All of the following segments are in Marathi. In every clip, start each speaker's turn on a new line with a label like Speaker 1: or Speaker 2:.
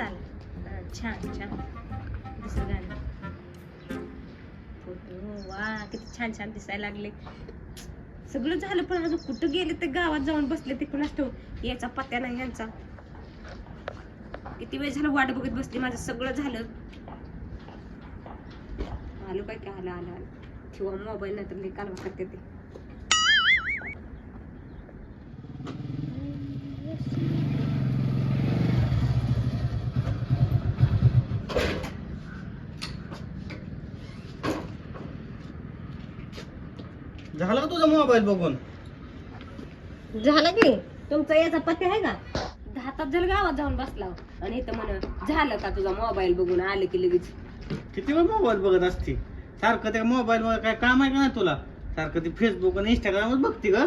Speaker 1: चालेल. छान छान. दुसरं गाणं. फोटो वा किती छान छान दिसायला लागले. सगळं झालं पण अजून कुठं गेले ते गावात जाऊन बसले ते कुणास ठेवून याचा पत्त्या नाही यांचा. किती वेळ झालं वाट बघत बसली माझं सगळं झालं. आलो काय काय आलं आलं आलं. ठेवा मोबाईल नाही तर लई कालवा करते ते.
Speaker 2: झालं का तुझा मोबाईल बघून?
Speaker 1: झालं की. तुमचा याचा पत्ते आहे का? दहा तास झालं गावात जाऊन बसला. आणि इथं म्हण झालं का तुझा मोबाईल बघून? आलं की लगेच.
Speaker 2: किती वेळ मोबाईल बघत असते? सारखं त्या मोबाईल मध्ये काय काम आहे का नाही तुला? सारखं ती फेसबुक आणि इंस्टाग्रामच बघते का?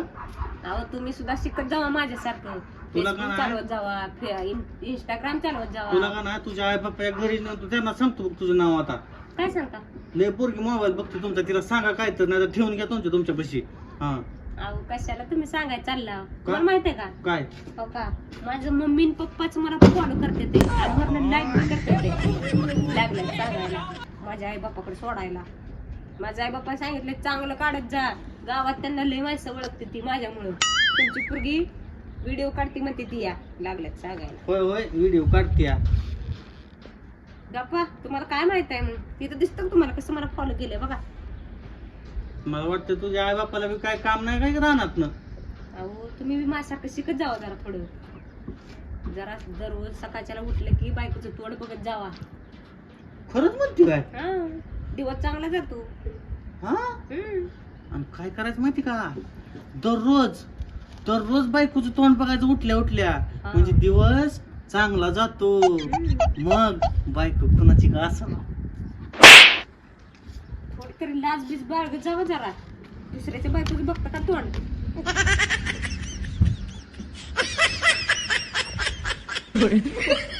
Speaker 1: अहो तुम्ही सुद्धा शिकत जावा माझ्यासारखं.
Speaker 2: तुला
Speaker 1: Facebook
Speaker 2: का नाही?
Speaker 1: चालवत जावा फे- इन- इंस्टाग्राम चालवत
Speaker 2: तुला
Speaker 1: जावा
Speaker 2: का ना तुझ्या आई बाप्पा घरी न तू त्यांना सांगतो बघ तुझं नाव आता.
Speaker 1: काय सांगता?
Speaker 2: लय पोरगी मोबाईल बघते तुमचा तिला सांगा काय तर नाही ठेवून घ्या तुमच्या तुमच्यापाशी हा.
Speaker 1: अहो कशाला तुम्ही सांगाय चालला? तुम्हाला माहीत आहे का?
Speaker 2: काय?
Speaker 1: हो का? माझं मम्मी आणि पप्पाच मला फॉलो करते ते. वरनं लाईक पण करते ते. लागलं सांगायला. माझ्या आई बापाकडे सोडायला. माझ्या आई बाप्पा सांगितले चांगलं काढत जा. गावात त्यांना लय माणसं ओळखते ती माझ्यामुळं. तुमची पोरगी व्हिडिओ काढते म्हणते ती या. लागल्यात सांगायला.
Speaker 2: होय होय व्हिडिओ काढते या.
Speaker 1: गप्पा तुम्हाला काय माहीत आहे मग तिथं दिसतं तुम्हाला कसं मला फॉलो केलंय बघा?
Speaker 2: मला वाटतं तुझ्या आई बापाला बी काय काम नाही काय राहणार ना?
Speaker 1: अहो तुम्ही बी माझ्यासारखं शिकत जावा जरा थोडं. जरा दररोज सकाळच्याला उठलं की बायकोचं तोंड बघत जावा.
Speaker 2: खरंच म्हणते काय?
Speaker 1: हा दिवस चांगला जातो.
Speaker 2: हा?
Speaker 1: हम्म.
Speaker 2: आणि काय करायचं माहिती का? दररोज दररोज बायकोचं तोंड बघायचं उठल्या उठल्या म्हणजे दिवस चांगला जातो. मग बायको कुणाची का असं
Speaker 1: थोडी तरी लाज बीज बाळगत जावं जरा. दुसऱ्याच्या बायकोचं बघता का तोंड?